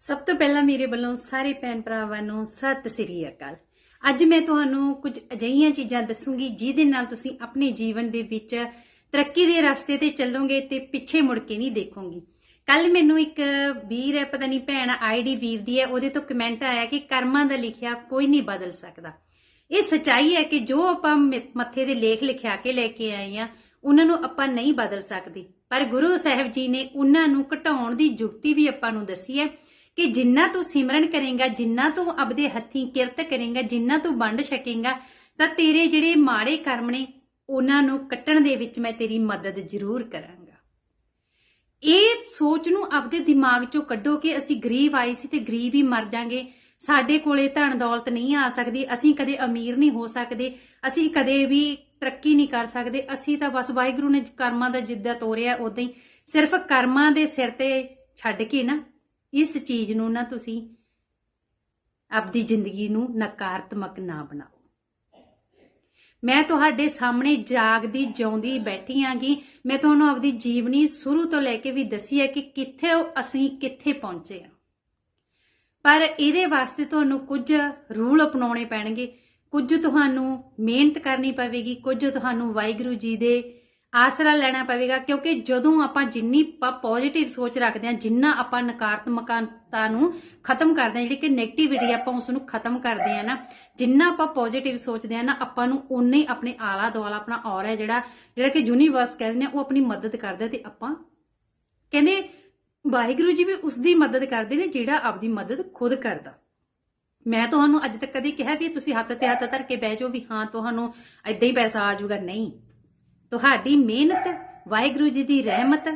ਸਭ ਤੋਂ ਪਹਿਲਾਂ ਮੇਰੇ ਵੱਲੋਂ ਸਾਰੇ ਭੈਣ ਭਰਾਵਾਂ ਨੂੰ ਸਤਿ ਸ੍ਰੀ ਅਕਾਲ। ਅੱਜ ਮੈਂ ਤੁਹਾਨੂੰ ਕੁਝ ਅਜਿਹੀਆਂ ਚੀਜ਼ਾਂ ਦੱਸੂੰਗੀ ਜਿਹਦੇ ਨਾਲ ਤੁਸੀਂ ਆਪਣੇ ਜੀਵਨ ਦੇ ਵਿੱਚ ਤਰੱਕੀ ਦੇ ਰਸਤੇ ਤੇ ਚੱਲੋਗੇ ਤੇ ਪਿੱਛੇ ਮੁੜ ਕੇ ਨਹੀਂ ਦੇਖੋਗੇ। ਕੱਲ ਮੈਨੂੰ ਇੱਕ ਵੀਰ ਹੈ, ਪਤਾ ਨਹੀਂ ਭੈਣ ਆਈਡੀ ਵੀਰ ਦੀ ਹੈ, ਉਹਦੇ ਤੋਂ ਕਮੈਂਟ ਆਇਆ ਕਿ ਕਰਮਾਂ ਦਾ ਲਿਖਿਆ ਕੋਈ ਨਹੀਂ ਬਦਲ ਸਕਦਾ। ਇਹ ਸਚਾਈ ਹੈ ਕਿ ਜੋ ਆਪਾਂ ਮ- ਮੱਥੇ ਦੇ ਲੇਖ ਲਿਖਿਆ ਕੇ ਲੈ ਕੇ ਆਏ ਆ ਉਹਨਾਂ ਨੂੰ ਆਪਾਂ ਨਹੀਂ ਬਦਲ ਸਕਦੇ। ਪਰ ਗੁਰੂ ਸਾਹਿਬ ਜੀ ਨੇ ਉਹਨਾਂ ਨੂੰ ਘਟਾਉਣ ਦੀ ਯੁਕਤੀ ਵੀ ਆਪਾਂ ਨੂੰ ਦੱਸੀ ਹੈ। ਕਿ ਜਿੰਨਾ ਤੂੰ ਸਿਮਰਨ ਕਰੇਗਾ, ਜਿੰਨਾ ਤੂੰ ਆਪਦੇ ਹੱਥੀਂ ਕਿਰਤ ਕਰੇਗਾ, ਜਿੰਨਾ ਤੂੰ ਵੰਡ ਸਕੇਗਾ, ਤਾਂ ਤੇਰੇ ਜਿਹੜੇ ਮਾੜੇ ਕਰਮ ਨੇ, ਉਹਨਾਂ ਨੂੰ ਕੱਟਣ ਦੇ ਵਿੱਚ ਮੈਂ ਤੇਰੀ ਮਦਦ ਜ਼ਰੂਰ ਕਰਾਂਗਾ। ਇਹ ਸੋਚ ਨੂੰ ਆਪਦੇ ਦਿਮਾਗ ਚੋਂ ਕੱਢੋ ਕਿ ਅਸੀਂ ਗਰੀਬ ਆਏ ਸੀ ਤੇ ਗਰੀਬ ਹੀ ਮਰ ਜਾਾਂਗੇ। ਸਾਡੇ ਕੋਲੇ ਧਨ ਦੌਲਤ ਨਹੀਂ ਆ ਸਕਦੀ, ਅਸੀਂ ਕਦੇ ਅਮੀਰ ਨਹੀਂ ਹੋ ਸਕਦੇ, ਅਸੀਂ ਕਦੇ ਵੀ ਤਰੱਕੀ ਨਹੀਂ ਕਰ ਸਕਦੇ, ਅਸੀਂ ਤਾਂ ਬਸ ਵਾਹਿਗੁਰੂ ਨੇ ਕਰਮਾਂ ਦਾ ਜਿੱਦਾਂ ਤੋਰਿਆ ਉਦਾਂ ਹੀ। ਸਿਰਫ ਕਰਮਾਂ ਦੇ ਸਿਰ ਤੇ ਛੱਡ ਕੇ ਨਾ ਇਸ ਚੀਜ਼ ਨੂੰ ਨਾ ਤੁਸੀਂ ਆਪਦੀ ਜ਼ਿੰਦਗੀ ਨੂੰ ਨਕਾਰਾਤਮਕ ਨਾ ਬਣਾਓ। ਮੈਂ ਤੁਹਾਡੇ ਸਾਹਮਣੇ ਜਾਗਦੀ, ਜਿਉਂਦੀ ਬੈਠੀ ਆਂਗੀ ਮੈਂ ਤੁਹਾਨੂੰ ਆਪਦੀ ਜੀਵਨੀ ਸ਼ੁਰੂ ਤੋਂ ਲੈ ਕੇ ਵੀ ਦੱਸੀ ਹੈ ਕਿ ਕਿੱਥੇ ਅਸੀਂ ਕਿੱਥੇ ਪਹੁੰਚੇ ਆ। ਪਰ ਇਹਦੇ ਵਾਸਤੇ ਤੁਹਾਨੂੰ ਕੁਝ ਰੂਲ ਅਪਣਾਉਣੇ ਪੈਣਗੇ। ਕੁਝ ਤੁਹਾਨੂੰ ਮਿਹਨਤ ਕਰਨੀ ਪਵੇਗੀ, ਕੁਝ ਤੁਹਾਨੂੰ ਵਾਹਿਗੁਰੂ ਜੀ ਦੇ ਆਸਰਾ ਲੈਣਾ ਪਵੇਗਾ, ਕਿਉਂਕਿ ਜਦੋਂ ਆਪਾਂ ਜਿੰਨੀ ਪੋਜ਼ਿਟਿਵ ਸੋਚ ਰੱਖਦੇ ਹਾਂ, ਜਿੰਨਾ ਆਪਾਂ ਨਕਾਰਾਤਮਕਤਾ ਨੂੰ ਖਤਮ ਕਰਦੇ ਹਾਂ, ਜਿਹੜੀ ਕਿ 네ਗੇਟਿਵਿਟੀ ਆਪਾਂ ਉਸ ਨੂੰ ਖਤਮ ਕਰਦੇ ਹਾਂ ਨਾ, ਜਿੰਨਾ ਆਪਾਂ ਪੋਜ਼ਿਟਿਵ ਸੋਚਦੇ ਹਾਂ ਨਾ, ਆਪਾਂ ਨੂੰ ਉਨੇ ਹੀ ਆਪਣੇ ਆਲਾ ਦੁਆਲਾ ਆਪਣਾ ਔਰਾ ਜਿਹੜਾ ਜਿਹੜਾ ਕਿ ਯੂਨੀਵਰਸ ਕਹਿੰਦੇ ਨੇ ਉਹ ਆਪਣੀ ਮਦਦ ਕਰਦਾ ਤੇ ਆਪਾਂ ਕਹਿੰਦੇ ਵਾਹਿਗੁਰੂ ਜੀ ਵੀ ਉਸ ਦੀ ਮਦਦ ਕਰਦੇ ਨੇ, ਜਿਹੜਾ ਆਪਦੀ ਮਦਦ ਖੁਦ ਕਰਦਾ। ਮੈਂ ਤੁਹਾਨੂੰ ਅੱਜ ਤੱਕ ਕਦੀ ਕਿਹਾ ਵੀ ਤੁਸੀਂ ਹੱਥ ਤੇ ਹੱਥ ਧਰ ਕੇ ਬਹਿ ਜਾਓ ਵੀ ਹਾਂ, ਤੁਹਾਨੂੰ ਐਦਾਂ ਹੀ ਪੈਸਾ ਆ ਜਾਊਗਾ, ਨਹੀਂ। ਤੁਹਾਡੀ ਮਿਹਨਤ, ਵਾਹਿਗੁਰੂ ਜੀ ਦੀ ਰਹਿਮਤ,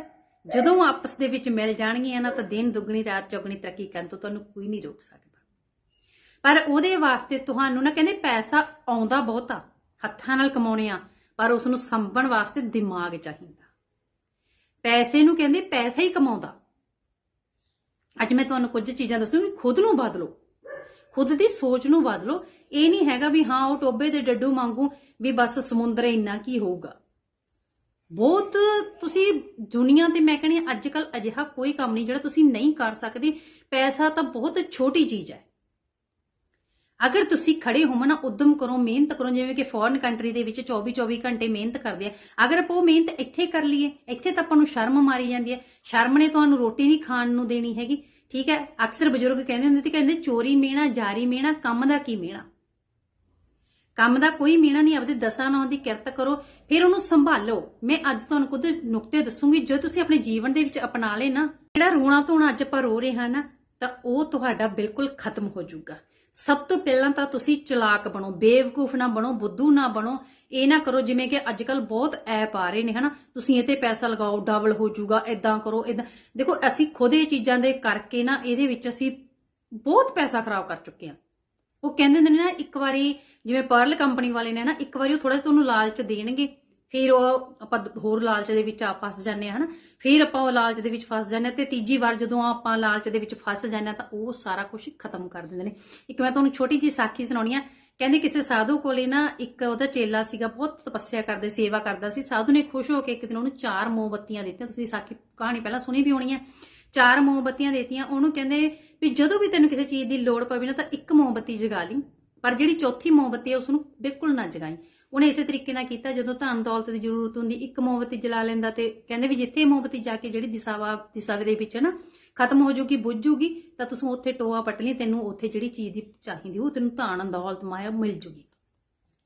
ਜਦੋਂ ਆਪਸ ਦੇ ਵਿੱਚ ਮਿਲ ਜਾਣਗੀਆਂ ਨਾ ਤਾਂ ਦਿਨ ਦੁੱਗਣੀ, ਰਾਤ ਚੌਗਣੀ ਤਰੱਕੀ ਕਰਨ ਤੋਂ ਤੁਹਾਨੂੰ ਕੋਈ ਨਹੀਂ ਰੋਕ ਸਕਦਾ। ਪਰ ਉਹਦੇ ਵਾਸਤੇ ਤੁਹਾਨੂੰ ਨਾ ਕਹਿੰਦੇ ਪੈਸਾ ਆਉਂਦਾ ਬਹੁਤਾ, ਹੱਥਾਂ ਨਾਲ ਕਮਾਉਣੇ ਆ, ਪਰ ਉਸ ਨੂੰ ਸੰਭਣ ਵਾਸਤੇ ਦਿਮਾਗ ਚਾਹੀਦਾ। ਪੈਸੇ ਨੂੰ ਕਹਿੰਦੇ ਪੈਸਾ ਹੀ ਕਮਾਉਂਦਾ। ਅੱਜ ਮੈਂ ਤੁਹਾਨੂੰ ਕੁਝ ਚੀਜ਼ਾਂ ਦੱਸੂਗੀ, ਖੁਦ ਨੂੰ ਬਦਲੋ। ਖੁਦ ਦੀ ਸੋਚ ਨੂੰ ਬਦਲੋ। ਇਹ ਨਹੀਂ ਹੈਗਾ ਵੀ ਹਾਂ, ਉਹ ਟੋਬੇ ਦੇ ਡੱਡੂ ਵਾਂਗੂ ਵੀ ਬਸ ਸਮੁੰਦਰ ਇੰਨਾ ਕੀ ਹੋਊਗਾ। ਬਹੁਤ ਤੁਸੀਂ ਦੁਨੀਆ ਤੇ ਮੈਂ ਕਹਿੰਦੀ ਅੱਜ ਕੱਲ ਅਜਿਹਾ ਕੋਈ ਕੰਮ ਨਹੀਂ ਜਿਹੜਾ ਤੁਸੀਂ ਨਹੀਂ ਕਰ ਸਕਦੇ। ਪੈਸਾ ਤਾਂ ਬਹੁਤ ਛੋਟੀ ਚੀਜ਼ ਹੈ। ਅਗਰ ਤੁਸੀਂ ਖੜੇ ਹੋਵੋ ਨਾ, ਉਦਮ ਕਰੋ, ਮਿਹਨਤ ਕਰੋ, ਜਿਵੇਂ ਕਿ ਫੋਰਨ ਕੰਟਰੀ ਦੇ ਵਿੱਚ 24 24 ਘੰਟੇ ਮਿਹਨਤ ਕਰਦੇ ਆ। ਅਗਰ ਆਪਾਂ ਉਹ ਮਿਹਨਤ ਇੱਥੇ ਕਰ ਲਈਏ, ਇੱਥੇ ਤਾਂ ਆਪਾਂ ਨੂੰ ਸ਼ਰਮ ਮਾਰੀ ਜਾਂਦੀ ਹੈ। ਸ਼ਰਮ ਨੇ ਤੁਹਾਨੂੰ ਰੋਟੀ ਨਹੀਂ ਖਾਣ ਨੂੰ ਦੇਣੀ ਹੈਗੀ, ਠੀਕ ਹੈ? ਅਕਸਰ ਬਜ਼ੁਰਗ ਕਹਿੰਦੇ ਹੁੰਦੇ ਤੇ ਕਹਿੰਦੇ ਚੋਰੀ ਮੀਣਾ ਜਾਰੀ ਮੀਣਾ ਕੰਮ ਦਾ ਕੀ ਮੀਣਾ? ਕੰਮ ਦਾ ਕੋਈ ਮੀਣਾ ਨਹੀਂ, ਆਪਦੇ ਦਸਾਂ ਨੌਂ ਦੀ ਕਿਰਤ ਕਰੋ, ਫਿਰ ਉਹਨੂੰ ਸੰਭਾਲੋ। ਮੈਂ ਅੱਜ ਤੁਹਾਨੂੰ ਕੁਝ ਨੁਕਤੇ ਦੱਸੂਗੀ, ਜੋ ਤੁਸੀਂ ਆਪਣੇ ਜੀਵਨ ਦੇ ਵਿੱਚ ਅਪਣਾ ਲਏ ਨਾ। ਜਿਹੜਾ ਰੋਣਾ ਧੋਣਾ ਅੱਜ ਆਪਾਂ ਰੋ ਰਹੇ ਹਾਂ ਨਾ, ਤਾਂ ਉਹ ਤੁਹਾਡਾ ਬਿਲਕੁਲ ਖਤਮ ਹੋ ਜਾਊਗਾ। ਸਭ ਤੋਂ ਪਹਿਲਾਂ ਤਾਂ ਤੁਸੀਂ ਚਲਾਕ ਬਣੋ, ਬੇਵਕੂਫ ਨਾ ਬਣੋ, ਬੁੱਧੂ ਨਾ ਬਣੋ। ਇਹ ਨਾ ਕਰੋ, ਜਿਵੇਂ ਕਿ ਅੱਜ ਕੱਲ ਬਹੁਤ ਐਪ ਆ ਰਹੇ ਨੇ, ਹਨਾ। ਤੁਸੀਂ ਇਹ ਤੇ ਪੈਸਾ ਲਗਾਓ, ਡਬਲ ਹੋ ਜਾਊਗਾ ਇਦਾਂ ਕਰੋ ਇਦਾਂ ਦੇਖੋ, ਅਸੀਂ ਖੁਦ ਇਹ ਚੀਜ਼ਾਂ ਦੇ ਕਰਕੇ ਨਾ, ਇਹਦੇ ਵਿੱਚ ਅਸੀਂ ਬਹੁਤ ਪੈਸਾ ਖਰਾਬ ਕਰ ਚੁੱਕੇ ਹਾਂ। ਉਹ ਕਹਿੰਦੇ ਨੇ ਨਾ, ਇੱਕ ਵਾਰੀ ਜਿਵੇਂ ਪਰਲ ਕੰਪਨੀ ਵਾਲੇ ਨੇ ਨਾ, ਇੱਕ ਵਾਰੀ ਉਹ ਥੋੜਾ ਜਿਹਾ ਤੁਹਾਨੂੰ ਲਾਲਚ ਦੇਣਗੇ। ਫਿਰ ਉਹ ਆਪਾਂ ਹੋਰ ਲਾਲਚ ਦੇ ਵਿੱਚ ਆ ਫਸ ਜਾਂਦੇ ਹਾਂ ਹਨਾ। ਫਿਰ ਆਪਾਂ ਉਹ ਲਾਲਚ ਦੇ ਵਿੱਚ ਫਸ ਜਾਂਦੇ ਹਾਂ ਤੇ ਤੀਜੀ ਵਾਰ ਜਦੋਂ ਆਪਾਂ ਲਾਲਚ ਦੇ ਵਿੱਚ ਫਸ ਜਾਂਦੇ ਹਾਂ ਤਾਂ ਉਹ ਸਾਰਾ ਕੁਝ ਖਤਮ ਕਰ ਦਿੰਦੇ ਨੇ। ਇੱਕ ਮੈਂ ਤੁਹਾਨੂੰ ਛੋਟੀ ਜੀ ਸਾਖੀ ਸੁਣਾਉਣੀ ਆ। ਕਹਿੰਦੇ ਕਿਸੇ ਸਾਧੂ ਕੋਲੇ ਨਾ ਇੱਕ ਉਹਦਾ ਚੇਲਾ ਸੀਗਾ, ਬਹੁਤ ਤਪੱਸਿਆ ਕਰਦੇ, ਸੇਵਾ ਕਰਦਾ ਸੀ। ਸਾਧੂ ਨੇ ਖੁਸ਼ ਹੋ ਕੇ ਇੱਕ ਦਿਨ ਉਹਨੂੰ ਚਾਰ ਮੋਮਬੱਤੀਆਂ ਦਿੱਤੀਆਂ। ਤੁਸੀਂ ਸਾਖੀ, ਕਹਾਣੀ ਪਹਿਲਾਂ ਸੁਣੀ ਵੀ ਹੋਣੀ ਆ। ਚਾਰ ਮੋਮਬੱਤੀਆਂ ਦੇਤੀਆਂ, ਉਹਨੂੰ ਕਹਿੰਦੇ ਵੀ ਜਦੋਂ ਵੀ ਤੈਨੂੰ ਕਿਸੇ ਚੀਜ਼ ਦੀ ਲੋੜ ਪਵੇ ਨਾ ਤਾਂ ਇੱਕ ਮੋਮਬੱਤੀ ਜਗਾ ਲਈ। ਪਰ ਜਿਹੜੀ ਚੌਥੀ ਮੋਮਬੱਤੀ ਹੈ ਉਸ ਨੂੰ ਬਿਲਕੁਲ ਨਾ ਜਗਾਈ। ਉਹਨੇ ਇਸੇ ਤਰੀਕੇ ਨਾਲ ਕੀਤਾ, ਜਦੋਂ ਧਨ ਦੌਲਤ ਦੀ ਜ਼ਰੂਰਤ ਹੁੰਦੀ, ਇੱਕ ਮੋਮਬੱਤੀ ਜਲਾ ਲੈਂਦਾ ਤੇ ਕਹਿੰਦੇ ਵੀ ਜਿੱਥੇ ਮੋਮਬੱਤੀ ਜਾ ਕੇ ਜਿਹੜੀ ਦਿਸ਼ਾਵਾ ਦਿਸ਼ਾ ਦੇ ਵਿੱਚ ਨਾ, ਖਤਮ ਹੋ ਜੂਗੀ ਬੁੱਝ ਜੂਗੀ ਤਾਂ ਤੁਸੀਂ ਉੱਥੇ ਟੋਆ ਪੱਟ ਲਈ, ਤੈਨੂੰ ਉੱਥੇ ਜਿਹੜੀ ਚੀਜ਼ ਦੀ ਚਾਹੀਦੀ ਉਹ ਤੈਨੂੰ ਧਨ, ਦੌਲਤ, ਮਾਇਆ ਮਿਲ ਜੂਗੀ।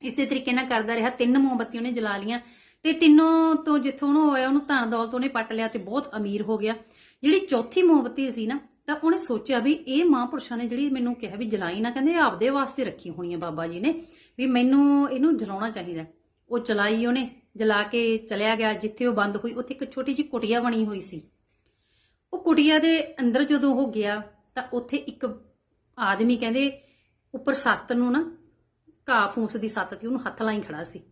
ਇਸੇ ਤਰੀਕੇ ਨਾਲ ਕਰਦਾ ਰਿਹਾ, ਤਿੰਨ ਮੋਮਬੱਤੀਆਂ ਉਹਨੇ ਜਲਾ ਲੀਆਂ ਤੇ ਤਿੰਨੋਂ ਤੋਂ ਜਿੱਥੋਂ ਉਹਨੂੰ ਹੋਇਆ, ਉਹਨੂੰ ਧਨ, ਦੌਲਤ ਉਹਨੇ ਪੱਟ ਲਿਆ ਤੇ ਬਹੁਤ ਅਮੀਰ ਹੋ ਗਿਆ। ਜਿਹੜੀ ਚੌਥੀ ਮੋਮਬੱਤੀ ਸੀ ਨਾ, ਤਾਂ ਉਹਨੇ ਸੋਚਿਆ ਵੀ ਇਹ ਮਹਾਂਪੁਰਸ਼ਾਂ ਨੇ ਜਿਹੜੀ ਮੈਨੂੰ ਕਿਹਾ ਵੀ ਜਲਾਈ ਨਾ ਕਹਿੰਦੇ ਆਪਦੇ ਵਾਸਤੇ ਰੱਖੀ ਹੋਣੀ ਹੈ ਬਾਬਾ ਜੀ ਨੇ, ਵੀ ਮੈਨੂੰ ਇਹਨੂੰ ਜਲਾਉਣਾ ਚਾਹੀਦਾ। ਉਹ ਚਲਾਈ ਉਹਨੇ, ਜਲਾ ਕੇ ਚਲਿਆ ਗਿਆ, ਜਿੱਥੇ ਉਹ ਬੰਦ ਹੋਈ, ਉੱਥੇ ਇੱਕ ਛੋਟੀ ਜਿਹੀ ਕੁਟਿਆ ਬਣੀ ਹੋਈ ਸੀ। ਉਹ ਕੁਟੀਆ ਦੇ ਅੰਦਰ ਜਦੋਂ ਉਹ ਗਿਆ, ਤਾਂ ਉੱਥੇ ਇੱਕ ਆਦਮੀ ਕਹਿੰਦੇ, ਉੱਪਰ ਸੱਤ ਨੂੰ ਨਾ, ਘਾਹ ਫੂਸ ਦੀ ਸੱਤ ਤੇ ਉਹਨੂੰ ਹੱਥ ਲਾਈ ਖੜਾ ਸੀ।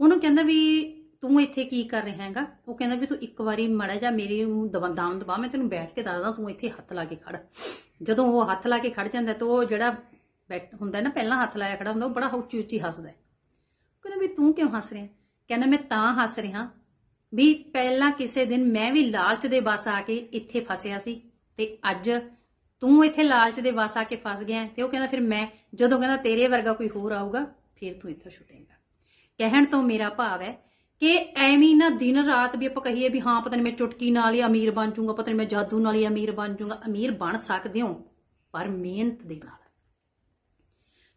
ਉਹਨੂੰ ਕਹਿੰਦਾ ਵੀ ਤੂੰ ਇੱਥੇ ਕੀ ਕਰ ਰਿਹਾ ਹੈਗਾ? ਉਹ ਕਹਿੰਦਾ ਵੀ ਤੂੰ ਇੱਕ ਵਾਰੀ ਮੜਾ ਜਾ ਮੇਰੀ ਨੂੰ ਦਾਮ ਦਬਾ, ਮੈਂ ਤੈਨੂੰ ਬੈਠ ਕੇ ਦੱਸਦਾ, ਤੂੰ ਇੱਥੇ ਹੱਥ ਲਾ ਕੇ ਖੜ। ਜਦੋਂ ਉਹ ਹੱਥ ਲਾ ਕੇ ਖੜ ਜਾਂਦਾ ਤਾਂ ਉਹ ਜਿਹੜਾ ਬੈਠ ਹੁੰਦਾ ਨਾ, ਪਹਿਲਾਂ ਹੱਥ ਲਾਇਆ ਖੜਾ ਹੁੰਦਾ, ਉਹ ਬੜਾ ਉੱਚੀ ਉੱਚੀ ਹੱਸਦਾ ਕਹਿੰਦਾ ਵੀ ਤੂੰ ਕਿਉਂ ਹੱਸ ਰਿਹਾ? ਕਹਿੰਦਾ ਮੈਂ ਤਾਂ ਹੱਸ ਰਿਹਾ ਵੀ ਪਹਿਲਾਂ ਕਿਸੇ ਦਿਨ ਮੈਂ ਵੀ ਲਾਲਚ ਦੇ ਬਸ ਆ ਕੇ ਇੱਥੇ ਫਸਿਆ ਸੀ ਤੇ ਅੱਜ ਤੂੰ ਇੱਥੇ ਲਾਲਚ ਦੇ ਵਸ ਆ ਕੇ ਫਸ ਗਿਆ ਤੇ ਉਹ ਕਹਿੰਦਾ ਫਿਰ ਮੈਂ, ਜਦੋਂ ਕਹਿੰਦਾ ਤੇਰੇ ਵਰਗਾ ਕੋਈ ਹੋਰ ਆਊਗਾ, ਫਿਰ ਤੂੰ ਇੱਥੋਂ ਛੁੱਟੇਗਾ। ਕਹਿਣ ਤੋਂ ਮੇਰਾ ਭਾਵ ਹੈ ਕਿ ਐਵੇਂ ਨਾ ਦਿਨ ਰਾਤ ਵੀ ਆਪਾਂ ਕਹੀਏ ਵੀ ਹਾਂ, ਪਤਾ ਨਹੀਂ ਮੈਂ ਚੁਟਕੀ ਨਾਲ ਹੀ ਅਮੀਰ ਬਣ ਜਾਊਂਗਾ, ਪਤਾ ਨਹੀਂ ਮੈਂ ਜਾਦੂ ਨਾਲ ਹੀ ਅਮੀਰ ਬਣ ਜਾਊਂਗਾ। ਅਮੀਰ ਬਣ ਸਕਦੇ ਹੋ, ਪਰ ਮਿਹਨਤ ਦੇ ਨਾਲ।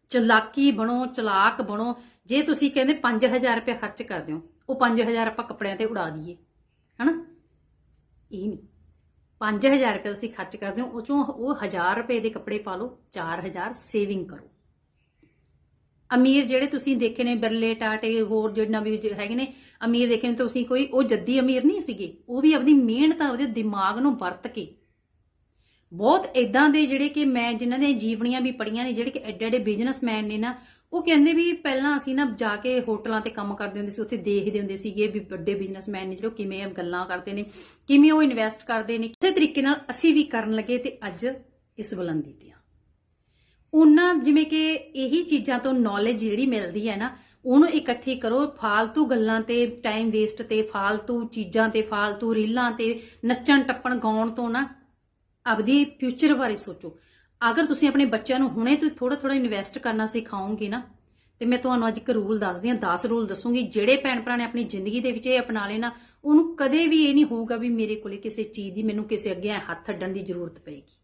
ਚਲਾਕੀ ਬਣੋ, ਚਲਾਕ ਬਣੋ। ਜੇ ਤੁਸੀਂ ਕਹਿੰਦੇ 5000 ਰੁਪਏ ਖਰਚ ਕਰਦੇ ਹੋ, ਉਹ 5000 ਆਪਾਂ ਕੱਪੜਿਆਂ ਤੇ ਉਡਾ ਦਈਏ, ਹਨਾ? ਇਹ ਨਹੀਂ। 5000 ਰੁਪਏ ਤੁਸੀਂ ਖਰਚ ਕਰਦੇ ਹੋ, ਉਹ ਚੋਂ ਉਹ 1000 ਰੁਪਏ ਦੇ ਕੱਪੜੇ ਪਾ ਲਓ 4000 ਸੇਵਿੰਗ ਕਰੋ। ਅਮੀਰ ਜਿਹੜੇ ਤੁਸੀਂ ਦੇਖੇ ਨੇ ਬਿਰਲੇ, ਟਾਟੇ, ਹੋਰ ਜਿਹੜਾ ਵੀ ਹੈਗੇ ਨੇ, ਅਮੀਰ ਦੇਖੇ ਨੇ, ਤੁਸੀਂ ਕੋਈ, ਉਹ ਜੱਦੀ ਅਮੀਰ ਨਹੀਂ ਸੀਗੇ। ਉਹ ਵੀ ਆਪਣੀ ਮਿਹਨਤ ਉਹਦੇ ਦਿਮਾਗ ਨੂੰ ਵਰਤ ਕੇ। ਬਹੁਤ ਇਦਾਂ ਦੇ ਜਿਹੜੇ ਕਿ ਮੈਂ, ਜਿਨ੍ਹਾਂ ਦੇ ਜੀਵਨੀਆਂ ਵੀ ਪੜੀਆਂ ਨੇ, ਜਿਹੜੇ ਕਿ ਐਡੇ ਐਡੇ ਬਿਜ਼ਨਸਮੈਨ ਨੇ ਨਾ, ਉਹ ਕਹਿੰਦੇ ਵੀ ਪਹਿਲਾਂ ਅਸੀਂ ਨਾ ਜਾ ਕੇ ਹੋਟਲਾਂ ਤੇ ਕੰਮ ਕਰਦੇ ਹੁੰਦੇ ਸੀ, ਉੱਥੇ ਦੇਖਦੇ ਹੁੰਦੇ ਸੀਗੇ ਵੀ ਵੱਡੇ ਬਿਜ਼ਨਸਮੈਨ ਨੇ ਜਿਹੜੇ ਕਿਵੇਂ ਗੱਲਾਂ ਕਰਦੇ ਨੇ, ਕਿਵੇਂ ਉਹ ਇਨਵੈਸਟ ਕਰਦੇ ਨੇ। ਕਿਸੇ ਤਰੀਕੇ ਨਾਲ ਅਸੀਂ ਵੀ ਕਰਨ ਲੱਗੇ ਤੇ ਅੱਜ ਇਸ ਬੁਲੰਦੀ ਤੇ ਆ। ਉਹਨਾਂ ਜਿਵੇਂ ਕਿ ਇਹੀ ਚੀਜ਼ਾਂ ਤੋਂ ਨੌਲੇਜ ਜਿਹੜੀ ਮਿਲਦੀ ਹੈ ਨਾ, ਉਹਨੂੰ ਇਕੱਠੀ ਕਰੋ, ਫਾਲਤੂ ਗੱਲਾਂ ਤੇ ਟਾਈਮ ਵੇਸਟ ਤੇ, ਫਾਲਤੂ ਚੀਜ਼ਾਂ ਤੇ, ਫਾਲਤੂ ਰੀਲਾਂ ਤੇ, ਨੱਚਣ, ਟੱਪਣ, ਗਾਉਣ ਤੋਂ ਨਾ ਆਪਦੀ ਫਿਊਚਰ ਬਾਰੇ ਸੋਚੋ। ਅਗਰ ਤੁਸੀਂ ਆਪਣੇ ਬੱਚਿਆਂ ਨੂੰ ਹੁਣੇ ਤੋਂ ਥੋੜਾ ਥੋੜਾ ਇਨਵੈਸਟ ਕਰਨਾ ਸਿਖਾਓਗੇ ਨਾ, ਤੇ ਮੈਂ ਤੁਹਾਨੂੰ ਅੱਜ ਇੱਕ ਰੂਲ ਦੱਸਦੀ ਹਾਂ 10 ਰੂਲ ਦੱਸੂਗੀ, ਜਿਹੜੇ ਭੈਣ ਭਰਾ ਨੇ ਆਪਣੀ ਜ਼ਿੰਦਗੀ ਦੇ ਵਿੱਚ ਇਹ ਅਪਣਾ ਲਏ ਨਾ, ਉਹਨੂੰ ਕਦੇ ਵੀ ਇਹ ਨਹੀਂ ਹੋਊਗਾ ਵੀ ਮੇਰੇ ਕੋਲੇ ਕਿਸੇ ਚੀਜ਼ ਦੀ ਮੈਨੂੰ ਕਿਸੇ ਅੱਗੇ ਹੱਥ ਅੱਡਣ ਦੀ ਜ਼ਰੂਰਤ ਪਏਗੀ।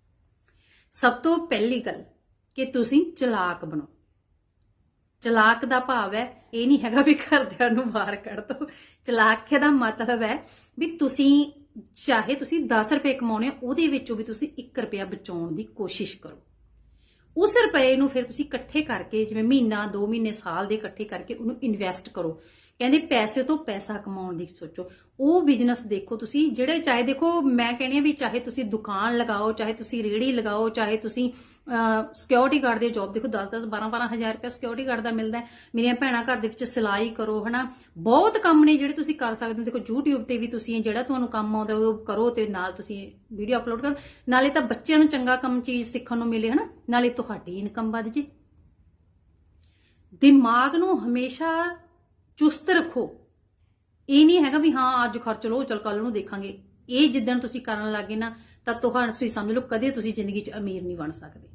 ਸਭ ਤੋਂ ਪਹਿਲੀ ਗੱਲ ਕਿ ਤੁਸੀਂ ਚਲਾਕ ਬਣੋ। ਚਲਾਕ ਦਾ ਭਾਵ ਹੈ, ਇਹ ਨਹੀਂ ਹੈਗਾ ਵੀ ਘਰਦਿਆਂ ਨੂੰ ਬਾਹਰ ਕੱਢ ਦੋ। ਚਲਾਕ ਦਾ ਮਤਲਬ ਹੈ ਵੀ ਤੁਸੀਂ ਚਾਹੇ ਤੁਸੀਂ 10 ਰੁਪਏ ਕਮਾਉਣੇ ਉਹਦੇ ਵਿੱਚੋਂ ਵੀ ਤੁਸੀਂ 1 ਰੁਪਿਆ ਬਚਾਉਣ ਦੀ ਕੋਸ਼ਿਸ਼ ਕਰੋ। ਉਸ ਰੁਪਏ ਨੂੰ ਫਿਰ ਤੁਸੀਂ ਇਕੱਠੇ ਕਰਕੇ, ਜਿਵੇਂ ਮਹੀਨਾ 2 ਮਹੀਨੇ, ਸਾਲ ਦੇ ਇਕੱਠੇ ਕਰਕੇ ਉਹਨੂੰ ਇਨਵੈਸਟ ਕਰੋ। ਕਹਿੰਦੇ ਪੈਸੇ ਤੋਂ ਪੈਸਾ ਕਮਾਉਣ ਦੀ ਸੋਚੋ। ਉਹ ਬਿਜ਼ਨਸ ਦੇਖੋ ਤੁਸੀਂ, ਜਿਹੜੇ ਚਾਹੇ ਦੇਖੋ, ਮੈਂ ਕਹਿੰਦੀ ਆ ਵੀ ਚਾਹੇ ਤੁਸੀਂ ਦੁਕਾਨ ਲਗਾਓ, ਚਾਹੇ ਤੁਸੀਂ ਰੇੜੀ ਲਗਾਓ, ਚਾਹੇ ਤੁਸੀਂ ਸਿਕਿਉਰਿਟੀ ਗਾਰਡ ਦੀ ਜੌਬ ਦੇਖੋ 10 10 12 12 ਹਜ਼ਾਰ ਰੁਪਏ ਸਿਕਿਉਰਿਟੀ ਗਾਰਡ ਦਾ ਮਿਲਦਾ ਮੇਰੀਆਂ ਭੈਣਾਂ ਘਰ ਦੇ ਵਿੱਚ ਸਿਲਾਈ ਕਰੋ, ਹਨਾ। ਬਹੁਤ ਕੰਮ ਨੇ ਜਿਹੜੇ ਤੁਸੀਂ ਕਰ ਸਕਦੇ ਹੋ। ਦੇਖੋ, YouTube ਤੇ ਵੀ ਤੁਸੀਂ ਜਿਹੜਾ ਤੁਹਾਨੂੰ ਕੰਮ ਆਉਂਦਾ ਉਹ ਕਰੋ ਤੇ ਨਾਲ ਤੁਸੀਂ ਵੀਡੀਓ ਅਪਲੋਡ ਕਰੋ। ਨਾਲੇ ਤਾਂ ਬੱਚਿਆਂ ਨੂੰ ਚੰਗਾ ਕੰਮ ਚੀਜ਼ ਸਿੱਖਣ ਨੂੰ ਮਿਲੇ, ਹਨਾ। ਨਾਲੇ ਤੁਹਾਡੀ ਇਨਕਮ ਵੱਧ ਜੇ। ਦਿਮਾਗ ਨੂੰ ਹਮੇਸ਼ਾ ਚੁਸਤ ਰੱਖੋ। ਇਹ ਨਹੀਂ ਹੈਗਾ ਵੀ ਹਾਂ, ਅੱਜ ਖਰਚ ਲਓ, ਚਲ ਕੱਲ ਨੂੰ ਦੇਖਾਂਗੇ। ਇਹ ਜਿੱਦਣ ਤੁਸੀਂ ਕਰਨ ਲੱਗੇ ਨਾ, ਤਾਂ ਤੁਹਾਨੂੰ ਤੁਸੀਂ ਸਮਝ ਲਓ, ਕਦੇ ਤੁਸੀਂ ਜ਼ਿੰਦਗੀ 'ਚ ਅਮੀਰ ਨਹੀਂ ਬਣ ਸਕਦੇ।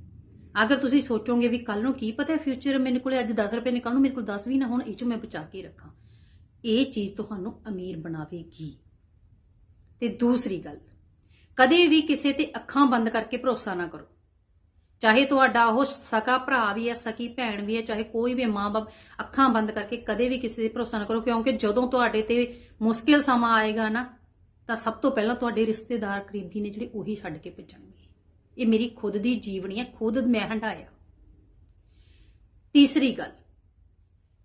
ਅਗਰ ਤੁਸੀਂ ਸੋਚੋਗੇ ਵੀ ਕੱਲ ਨੂੰ ਕੀ ਪਤਾ ਫਿਊਚਰ ਮੇਰੇ ਕੋਲੇ ਅੱਜ 10 ਰੁਪਏ ਨੇ ਕੱਲ ਨੂੰ ਮੇਰੇ ਕੋਲ 10 ਵੀ ਨਾ ਹੋਣ, ਇਹ 'ਚੋਂ ਮੈਂ ਬਚਾ ਕੇ ਰੱਖਾਂ। ਇਹ ਚੀਜ਼ ਤੁਹਾਨੂੰ ਅਮੀਰ ਬਣਾਵੇਗੀ। ਤੇ ਦੂਸਰੀ ਗੱਲ, ਕਦੇ ਵੀ ਕਿਸੇ ਤੇ ਅੱਖਾਂ ਬੰਦ ਕਰਕੇ ਭਰੋਸਾ ਨਾ ਕਰੋ। ਚਾਹੇ ਤੁਹਾਡਾ ਉਹ ਸਕਾ ਭਰਾ ਵੀ ਹੈ, ਸਕੀ ਭੈਣ ਵੀ ਹੈ, ਚਾਹੇ ਕੋਈ ਵੀ ਮਾਂ-ਬਾਪ ਅੱਖਾਂ ਬੰਦ ਕਰਕੇ ਕਦੇ ਵੀ ਕਿਸੇ ਤੇ ਭਰੋਸਾ ਨਾ ਕਰੋ, ਕਿਉਂਕਿ ਜਦੋਂ ਤੁਹਾਡੇ ਤੇ ਮੁਸ਼ਕਿਲ ਸਮਾਂ ਆਏਗਾ ਨਾ, ਤਾਂ ਸਭ ਤੋਂ ਪਹਿਲਾਂ ਤੁਹਾਡੇ ਰਿਸ਼ਤੇਦਾਰ ਕਰੀਬੀ ਨੇ ਜਿਹੜੇ ਉਹੀ ਛੱਡ ਕੇ ਭੱਜਣਗੇ। ਇਹ ਮੇਰੀ ਖੁਦ ਦੀ ਜੀਵਨੀ ਹੈ, ਖੁਦ ਮੈਂ ਹੰਡਾਇਆ ਤੀਸਰੀ ਗੱਲ,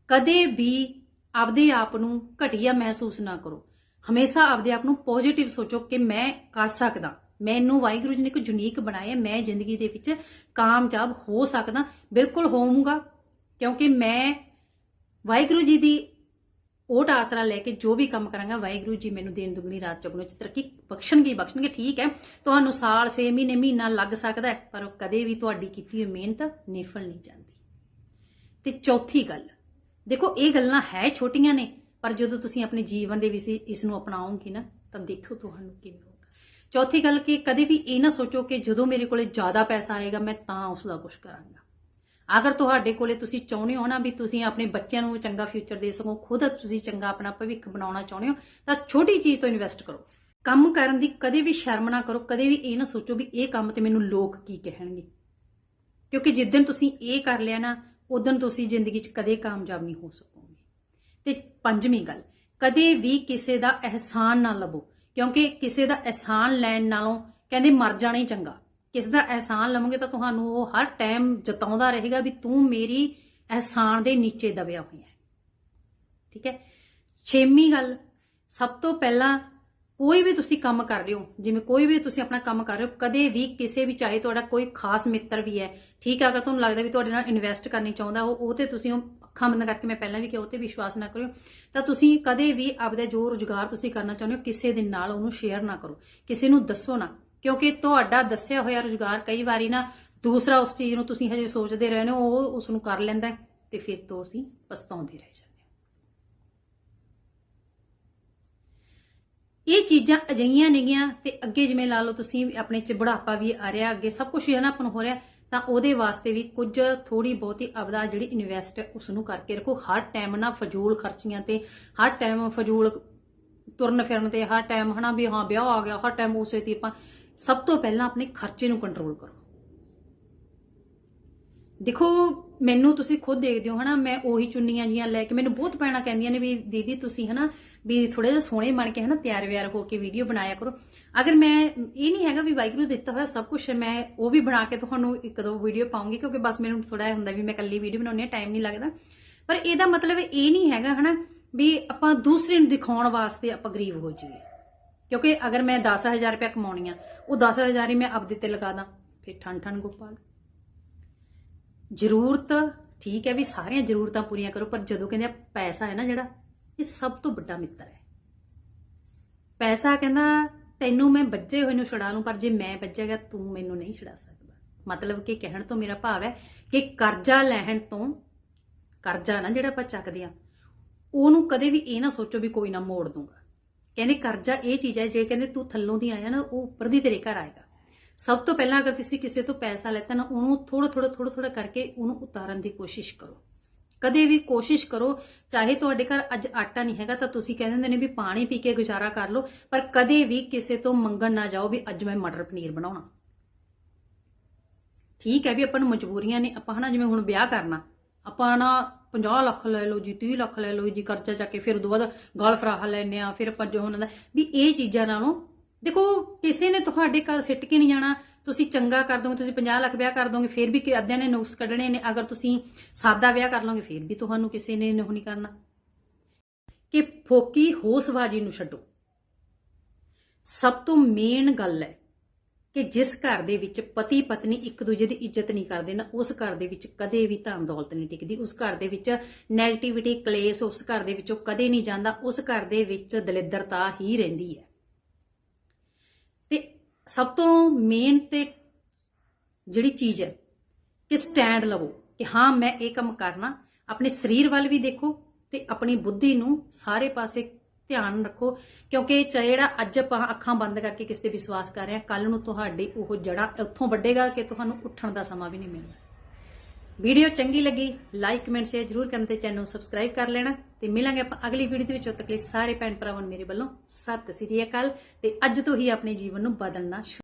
ਕਦੇ ਵੀ ਆਪਦੇ ਆਪ ਨੂੰ ਘਟੀਆ ਮਹਿਸੂਸ ਨਾ ਕਰੋ। ਹਮੇਸ਼ਾ ਆਪਦੇ ਆਪ ਨੂੰ ਪੋਜ਼ਿਟਿਵ ਸੋਚੋ ਕਿ ਮੈਂ ਕਰ ਸਕਦਾ। ਮੈਨੂੰ ਵਾਹਿਗੁਰੂ ਜੀ ਨੇ ਇੱਕ ਯੂਨੀਕ ਬਣਾਇਆ ਮੈਂ ਜ਼ਿੰਦਗੀ ਦੇ ਵਿੱਚ ਕਾਮਯਾਬ ਹੋ ਸਕਦਾ ਬਿਲਕੁਲ ਹੋਊਂਗਾ ਕਿਉਂਕਿ ਮੈਂ ਵਾਹਿਗੁਰੂ ਜੀ ਦੀ ਓਟ ਆਸਰਾ ਲੈ ਕੇ ਜੋ ਵੀ ਕੰਮ ਕਰਾਂਗਾ ਵਾਹਿਗੁਰੂ ਜੀ ਮੈਨੂੰ ਦੇਣ ਦੁਗਣੀ ਰਾਤ ਚੌਗੁਣੀ ਚ ਤਰੱਕੀ ਬਖਸ਼ਣਗੇ ਬਖਸ਼ਣਗੇ ਠੀਕ ਹੈ ਤੁਹਾਨੂੰ ਸਾਲ 6 ਮਹੀਨੇ ਮਹੀਨਾ ਲੱਗ ਸਕਦਾ ਹੈ, ਪਰ ਕਦੇ ਵੀ ਤੁਹਾਡੀ ਕੀਤੀ ਹੋਈ ਮਿਹਨਤ ਨਿਫਲ ਨਹੀਂ ਜਾਂਦੀ। ਤੇ ਚੌਥੀ ਗੱਲ ਦੇਖੋ ਇਹ ਗੱਲਾਂ ਹੈ ਛੋਟੀਆਂ ਨੇ ਪਰ ਜਦੋਂ ਤੁਸੀਂ ਆਪਣੇ ਜੀਵਨ ਦੇ ਵਿੱਚ ਇਸ ਨੂੰ ਅਪਣਾਓਗੇ ਨਾ ਤਾਂ ਦੇਖੋ ਤੁਹਾਨੂੰ ਕਿਵੇਂ ਚੌਥੀ ਗੱਲ ਕਿ ਕਦੇ ਵੀ ਇਹ ਨਾ ਸੋਚੋ ਕਿ ਜਦੋਂ ਮੇਰੇ ਕੋਲੇ ਜ਼ਿਆਦਾ ਪੈਸਾ ਆਏਗਾ, ਮੈਂ ਤਾਂ ਉਸ ਦਾ ਕੁਝ ਕਰਾਂਗਾ। ਅਗਰ ਤੁਹਾਡੇ ਕੋਲੇ ਤੁਸੀਂ ਚਾਹੁੰਦੇ ਹੋ ਨਾ ਵੀ ਤੁਸੀਂ ਆਪਣੇ ਬੱਚਿਆਂ ਨੂੰ ਚੰਗਾ ਫਿਊਚਰ ਦੇ ਸਕੋ, ਖੁਦ ਤੁਸੀਂ ਚੰਗਾ ਆਪਣਾ ਭਵਿੱਖ ਬਣਾਉਣਾ ਚਾਹੁੰਦੇ ਹੋ, ਤਾਂ ਛੋਟੀ ਚੀਜ਼ ਤੋਂ ਇਨਵੈਸਟ ਕਰੋ। ਕੰਮ ਕਰਨ ਦੀ ਕਦੇ ਵੀ ਸ਼ਰਮ ਨਾ ਕਰੋ, ਕਦੇ ਵੀ ਇਹ ਨਾ ਸੋਚੋ ਵੀ ਇਹ ਕੰਮ ਤੇ ਮੈਨੂੰ ਲੋਕ ਕੀ ਕਹਿਣਗੇ। ਕਿਉਂਕਿ ਜਿੱਦਨ ਤੁਸੀਂ ਇਹ ਕਰ ਲਿਆ ਨਾ ਉਦੋਂ ਤੁਸੀਂ ਜ਼ਿੰਦਗੀ 'ਚ ਕਦੇ ਕਾਮਯਾਬ ਨਹੀਂ ਹੋ ਸਕੋਗੇ। ਤੇ ਪੰਜਵੀਂ ਗੱਲ, ਕਦੇ ਵੀ ਕਿਸੇ ਦਾ ਅਹਿਸਾਨ ਨਾ ਲਵੋ। ਕਿਉਂਕਿ ਕਿਸੇ ਦਾ ਅਹਿਸਾਨ ਲੈਣ ਨਾਲੋਂ ਕਹਿੰਦੇ ਮਰ ਜਾਣਾ ਹੀ ਚੰਗਾ। ਕਿਸੇ ਦਾ ਅਹਿਸਾਨ ਲਵੋਗੇ ਤਾਂ ਤੁਹਾਨੂੰ ਉਹ ਹਰ ਟਾਈਮ ਜਤਾਉਂਦਾ ਰਹੇਗਾ ਵੀ ਤੂੰ ਮੇਰੀ ਅਹਿਸਾਨ ਦੇ ਨੀਚੇ ਦਬਿਆ ਹੋਇਆ ਹੈ। ਠੀਕ ਹੈ? ਛੇਵੀਂ ਗੱਲ, ਸਭ ਤੋਂ ਪਹਿਲਾਂ ਕੋਈ ਵੀ ਤੁਸੀਂ ਕੰਮ ਕਰ ਰਹੇ ਹੋ, ਜਿਵੇਂ ਕੋਈ ਵੀ ਤੁਸੀਂ ਆਪਣਾ ਕੰਮ ਕਰ ਰਹੇ ਹੋ, ਕਦੇ ਵੀ ਕਿਸੇ ਵੀ, ਚਾਹੇ ਤੁਹਾਡਾ ਕੋਈ ਖਾਸ ਮਿੱਤਰ ਵੀ ਹੈ, ਠੀਕ ਹੈ, ਅਗਰ ਤੁਹਾਨੂੰ ਲੱਗਦਾ ਵੀ ਤੁਹਾਡੇ ਨਾਲ ਇਨਵੈਸਟ ਕਰਨੀ ਚਾਹੁੰਦਾ ਉਹ ਉਹ ਤੇ ਤੁਸੀਂ ਉਹ ਅੱਖਾਂ ਬੰਦ ਕਰਕੇ ਮੈਂ ਪਹਿਲਾਂ ਵੀ ਕਿਹਾ, ਉਹ ਤੇ ਵਿਸ਼ਵਾਸ ਨਾ ਕਰਿਓ। ਤਾਂ ਤੁਸੀਂ ਕਦੇ ਵੀ ਆਪਦਾ ਜੋ ਰੁਜ਼ਗਾਰ ਤੁਸੀਂ ਕਰਨਾ ਚਾਹੁੰਦੇ ਹੋ, ਕਿਸੇ ਦੇ ਨਾਲ ਉਹਨੂੰ ਸ਼ੇਅਰ ਨਾ ਕਰੋ। ਕਿਸੇ ਨੂੰ ਦੱਸੋ ਨਾ, ਕਿਉਂਕਿ ਤੁਹਾਡਾ ਦੱਸਿਆ ਹੋਇਆ ਰੁਜ਼ਗਾਰ ਕਈ ਵਾਰੀ ਨਾ ਦੂਸਰਾ ਉਸ ਚੀਜ਼ ਨੂੰ ਤੁਸੀਂ ਹਜੇ ਸੋਚਦੇ ਰਹਿੰਦੇ ਹੋ, ਉਹ ਉਸ ਨੂੰ ਕਰ ਲੈਂਦਾ ਹੈ ਤੇ ਫਿਰ ਤੋਂ ਅਸੀਂ ਪਛਤਾਉਂਦੇ ਰਹਿ ਜਾਂਦੇ ਹਾਂ ਇਹ ਚੀਜ਼ਾਂ ਅਜਈਆਂ ਨੇਗੀਆਂ ਤੇ ਅੱਗੇ ਜਿਵੇਂ ਲਾ ਲਓ ਤੁਸੀਂ ਆਪਣੇ ਚ ਬੁਢਾਪਾ ਵੀ ਆ ਰਿਹਾ, ਅੱਗੇ ਸਭ ਕੁਝ ਹੈ ਨਾ ਆਪਾਂ ਨੂੰ ਹੋ ਰਿਹਾ, ਤਾਂ ਉਹਦੇ ਵਾਸਤੇ ਵੀ ਕੁਝ ਥੋੜੀ ਬਹੁਤੀ ਆਪਦਾ ਜਿਹੜੀ ਇਨਵੈਸਟ ਉਸ ਨੂੰ ਕਰਕੇ ਰੱਖੋ। ਹਰ ਟਾਈਮ ਨਾ ਫਜ਼ੂਲ ਖਰਚੀਆਂ ਤੇ, ਹਰ ਟਾਈਮ ਫਜ਼ੂਲ ਤੁਰਨ ਫਿਰਨ ਤੇ, ਹਰ ਟਾਈਮ ਹਨਾ ਵੀ ਹਾਂ ਵਿਆਹ ਆ ਗਿਆ, ਹਰ ਟਾਈਮ ਉਸੇ ਤੇ ਆਪਾਂ ਸਭ ਤੋਂ ਪਹਿਲਾਂ ਆਪਣੇ ਖਰਚੇ ਨੂੰ ਕੰਟਰੋਲ ਕਰੋ। ਦੇਖੋ, ਮੈਨੂੰ ਤੁਸੀਂ ਖੁਦ ਦੇਖਦੇ ਹੋ, ਹਨਾ, ਮੈਂ ਉਹੀ ਚੁੰਨੀਆਂ ਜੀਆਂ ਲੈ ਕੇ, ਮੈਨੂੰ ਬਹੁਤ ਪੈਣਾ ਕਹਿੰਦੀਆਂ ਨੇ ਵੀ, ਦੀਦੀ ਤੁਸੀਂ, ਹਨਾ, ਵੀ ਥੋੜੇ ਜਿਹਾ ਸੋਹਣੇ ਬਣ ਕੇ, ਹਨਾ ਤਿਆਰ ਵਿਆਰ ਹੋ ਕੇ ਵੀਡੀਓ ਬਣਾਇਆ ਕਰੋ। ਅਗਰ ਮੈਂ, ਇਹ ਨਹੀਂ ਹੈਗਾ ਵੀ ਵਾਹਿਗੁਰੂ ਦਿੱਤਾ ਹੋਇਆ ਸਭ ਕੁਝ ਮੈਂ ਉਹ ਵੀ ਬਣਾ ਕੇ ਤੁਹਾਨੂੰ ਇੱਕ ਦੋ ਵੀਡੀਓ ਪਾਉਂਗੀ, ਕਿਉਂਕਿ ਬਸ ਮੈਨੂੰ ਥੋੜਾ ਜਿਹਾ ਹੁੰਦਾ ਵੀ ਮੈਂ ਇਕੱਲੀ ਵੀਡੀਓ ਬਣਾਉਣੀ ਹੈ, ਟਾਈਮ ਨਹੀਂ ਲੱਗਦਾ। ਪਰ ਇਹਦਾ ਮਤਲਬ ਇਹ ਨਹੀਂ ਹੈਗਾ, ਹਨਾ, ਵੀ ਆਪਾਂ ਦੂਸਰੇ ਨੂੰ ਦਿਖਾਉਣ ਵਾਸਤੇ ਆਪਾਂ ਗਰੀਬ ਹੋ ਜਾਈਏ। ਕਿਉਂਕਿ ਅਗਰ ਮੈਂ 10000 ਰੁਪਏ ਕਮਾਉਣੀ ਆ, ਉਹ 10000 ਹੀ ਮੈਂ ਆਪਦੇ ਤੇ ਲਗਾ ਦਾਂ, ਫਿਰ ਠਣ ਠਣ ਗੋਪਾਲ। ਜ਼ਰੂਰਤ, ਠੀਕ ਹੈ ਵੀ ਸਾਰੀਆਂ ਜ਼ਰੂਰਤਾਂ ਪੂਰੀਆਂ ਕਰੋ, ਪਰ ਜਦੋਂ ਕਹਿੰਦੇ ਆ ਪੈਸਾ ਹੈ ਨਾ ਜਿਹੜਾ, ਇਹ ਸਭ ਤੋਂ ਵੱਡਾ ਮਿੱਤਰ ਹੈ। ਪੈਸਾ ਕਹਿੰਦਾ, ਤੈਨੂੰ ਮੈਂ ਬੱਜੇ ਹੋਏ ਨੂੰ ਛੁਡਾ ਲੂੰ, ਪਰ ਜੇ ਮੈਂ ਬੱਜਿਆ ਗਿਆ ਤੂੰ ਮੈਨੂੰ ਨਹੀਂ ਛੁਡਾ ਸਕਦਾ। ਮਤਲਬ ਕਿ ਕਹਿਣ ਤੋਂ ਮੇਰਾ ਭਾਵ ਹੈ ਕਿ ਕਰਜ਼ਾ ਲੈਣ ਤੋਂ, ਕਰਜ਼ਾ ਨਾ ਜਿਹੜਾ ਆਪਾਂ ਚੱਕਦੇ ਆ ਉਹਨੂੰ ਕਦੇ ਵੀ ਇਹ ਨਾ ਸੋਚੋ ਵੀ ਕੋਈ ਨਾ ਮੋੜ ਦੂੰਗਾ। ਕਹਿੰਦੇ ਕਰਜ਼ਾ ਇਹ ਚੀਜ਼ ਹੈ, ਜੇ ਕਹਿੰਦੇ ਤੂੰ ਥੱਲੋਂ ਦੀ ਆਇਆ ਨਾ, ਉਹ ਉੱਪਰ ਦੀ ਤੇਰੇ ਘਰ ਆਏਗਾ। ਸਭ ਤੋਂ ਪਹਿਲਾਂ ਅਗਰ ਤੁਸੀਂ ਕਿਸੇ ਤੋਂ ਪੈਸਾ ਲੈਤਾ ਨਾ, ਉਹਨੂੰ ਥੋੜਾ ਥੋੜਾ ਥੋੜਾ ਥੋੜਾ ਕਰਕੇ ਉਹਨੂੰ ਉਤਾਰਨ ਦੀ ਕੋਸ਼ਿਸ਼ ਕਰੋ। ਕਦੇ ਵੀ ਕੋਸ਼ਿਸ਼ ਕਰੋ, ਚਾਹੇ ਤੁਹਾਡੇ ਘਰ ਅੱਜ ਆਟਾ ਨਹੀਂ ਹੈਗਾ ਤਾਂ ਤੁਸੀਂ ਕਹਿੰਦੇ ਹੁੰਦੇ ਨੇ ਵੀ ਪਾਣੀ ਪੀ ਕੇ ਗੁਜ਼ਾਰਾ ਕਰ ਲਓ, ਪਰ ਕਦੇ ਵੀ ਕਿਸੇ ਤੋਂ ਮੰਗਣ ਨਾ ਜਾਓ ਵੀ ਅੱਜ ਮੈਂ ਮਟਰ ਪਨੀਰ ਬਣਾਉਣਾ। ਠੀਕ ਹੈ ਵੀ ਆਪਾਂ ਨੂੰ ਮਜਬੂਰੀਆਂ ਨੇ, ਆਪਾਂ ਹਨਾ ਜਿਵੇਂ ਹੁਣ ਵਿਆਹ ਕਰਨਾ, ਆਪਾਂ ਨਾ 50 ਲੱਖ ਲੈ ਲਓ ਜੀ 30 ਲੱਖ ਲੈ ਲਓ ਜੀ ਕਰਜ਼ਾ ਚੱਕ ਕੇ ਫਿਰ ਉਦੋਂ ਬਾਅਦ ਗਲ ਫਰਾਹਾ ਲੈਣੇ ਆ ਫਿਰ ਆਪਾਂ ਜੋ ਉਹਨਾਂ ਦਾ ਵੀ ਇਹ ਚੀਜ਼ਾਂ ਨਾਲੋਂ ਦੇਖੋ, ਕਿਸੇ ਨੇ ਤੁਹਾਡੇ ਘਰ ਸਿੱਟ ਕੇ ਨਹੀਂ ਜਾਣਾ, ਤੁਸੀਂ ਚੰਗਾ ਕਰ ਦੋਗੇ, ਤੁਸੀਂ 50 ਲੱਖ ਵਿਆਹ ਕਰ ਦੋਗੇ, ਫਿਰ ਵੀ ਕਿ ਅੱਧਿਆਂ ਨੇ ਨੁਕਸ ਕੱਢਣੇ ਨੇ, ਅਗਰ ਤੁਸੀਂ ਸਾਦਾ ਵਿਆਹ ਕਰ ਲਓਗੇ, ਫਿਰ ਵੀ ਤੁਹਾਨੂੰ ਕਿਸੇ ਨੇ ਉਹ ਨਹੀਂ ਕਰਨਾ। ਕਿ ਫੋਕੀ ਹੋਸਬਾਜੀ ਨੂੰ ਛੱਡੋ। ਸਭ ਤੋਂ ਮੇਨ ਗੱਲ ਹੈ ਕਿ ਜਿਸ ਘਰ ਦੇ ਵਿੱਚ ਪਤੀ ਪਤਨੀ ਇੱਕ ਦੂਜੇ ਦੀ ਇੱਜ਼ਤ ਨਹੀਂ ਕਰਦੇ ਨਾ, ਉਸ ਘਰ ਦੇ ਵਿੱਚ ਕਦੇ ਵੀ ਧਨ ਦੌਲਤ ਨਹੀਂ ਟਿਕਦੀ। ਉਸ ਘਰ ਦੇ ਵਿੱਚ ਨੈਗੇਟਿਵਿਟੀ ਕਲੇਸ਼, ਉਸ ਘਰ ਦੇ ਵਿੱਚੋਂ ਕਦੇ ਨਹੀਂ ਜਾਂਦਾ, ਉਸ ਘਰ ਦੇ ਵਿੱਚ ਦਲਿੱਦਰਤਾ ਹੀ ਰਹਿੰਦੀ ਹੈ। ਸਭ ਤੋਂ ਮੇਨ ਤੇ ਜਿਹੜੀ ਚੀਜ਼ ਹੈ ਕਿ ਸਟੈਂਡ ਲਵੋ ਕਿ ਹਾਂ, ਮੈਂ ਇਹ ਕੰਮ ਕਰਨਾ। ਆਪਣੇ ਸਰੀਰ ਵੱਲ ਵੀ ਦੇਖੋ ਤੇ ਆਪਣੀ ਬੁੱਧੀ ਨੂੰ ਸਾਰੇ ਪਾਸੇ ਧਿਆਨ ਰੱਖੋ, ਕਿਉਂਕਿ ਚ- ਜਿਹੜਾ ਅੱਜ ਆਪਾਂ ਅੱਖਾਂ ਬੰਦ ਕਰਕੇ ਕਿਸੇ ਤੇ ਵਿਸ਼ਵਾਸ ਕਰ ਰਹੇ ਹਾਂ ਕੱਲ ਨੂੰ ਤੁਹਾਡੀ ਉਹ ਜੜਾ ਉੱਥੋਂ ਵੱਡੇਗਾ ਕਿ ਤੁਹਾਨੂੰ ਉੱਠਣ ਦਾ ਸਮਾਂ ਵੀ ਨਹੀਂ ਮਿਲਣਾ। ਵੀਡੀਓ ਚੰਗੀ ਲੱਗੀ ਲਾਈਕ ਕਮੈਂਟ ਸ਼ੇਅਰ ਜਰੂਰ ਕਰਨ ਤੇ ਚੈਨਲ ਨੂੰ ਸਬਸਕ੍ਰਾਈਬ ਕਰ ਲੈਣਾ ਤੇ ਮਿਲਾਂਗੇ ਆਪਾਂ ਅਗਲੀ ਵੀਡੀਓ ਦੇ ਵਿੱਚ। ਉਦ ਤੱਕ ਲਈ ਸਾਰੇ ਭੈਣ ਭਰਾਵਾਂ ਨੂੰ ਮੇਰੇ ਵੱਲੋਂ ਸਤਿ ਸ੍ਰੀ ਅਕਾਲ ਤੇ ਅੱਜ ਤੋਂ ਹੀ ਆਪਣੇ ਜੀਵਨ ਨੂੰ ਬਦਲਣਾ ਸ਼ੁਰੂ